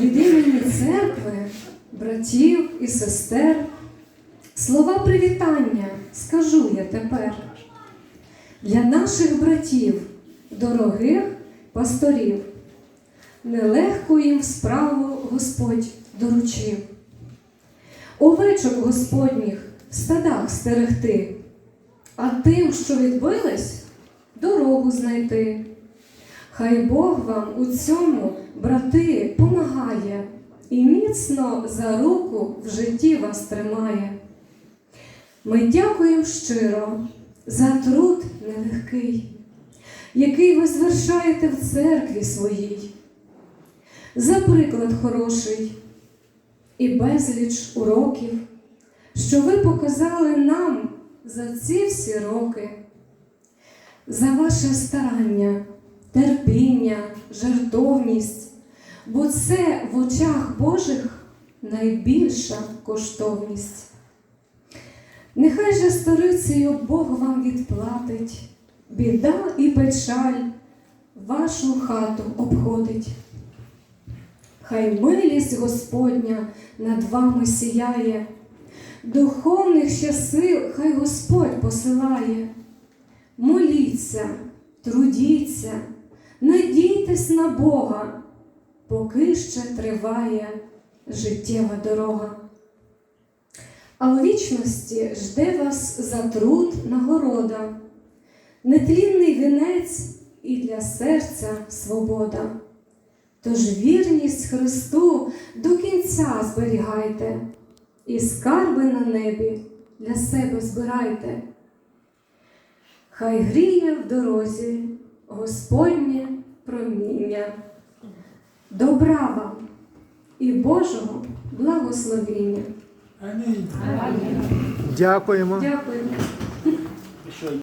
від імені церкви, братів і сестер, слова привітання скажу я тепер. Для наших братів, дорогих пасторів, нелегку їм справу Господь доручив. Овечок Господніх в стадах стерегти, а тим, що відбились, дорогу знайти. Хай Бог вам у цьому, брати, помагає і міцно за руку в житті вас тримає. Ми дякуємо щиро за труд нелегкий, який ви звершаєте в церкві своїй, за приклад хороший і безліч уроків, що ви показали нам за ці всі роки, за ваше старання, терпіння, жертовність, бо це в очах Божих найбільша коштовність. Нехай же сторицею Бог вам відплатить, біда і печаль вашу хату обходить. Хай милість Господня над вами сіяє, духовних ще сил хай Господь посилає. Моліться, трудіться, надійтесь на Бога, поки ще триває життєва дорога. А у вічності жде вас за труд нагорода, нетлінний вінець і для серця свобода. Тож вірність Христу до кінця зберігайте, і скарби на небі для себе збирайте. Хай гріє в дорозі Господнє проміння, добра вам і Божого благословіння. Дякуємо. Дякую.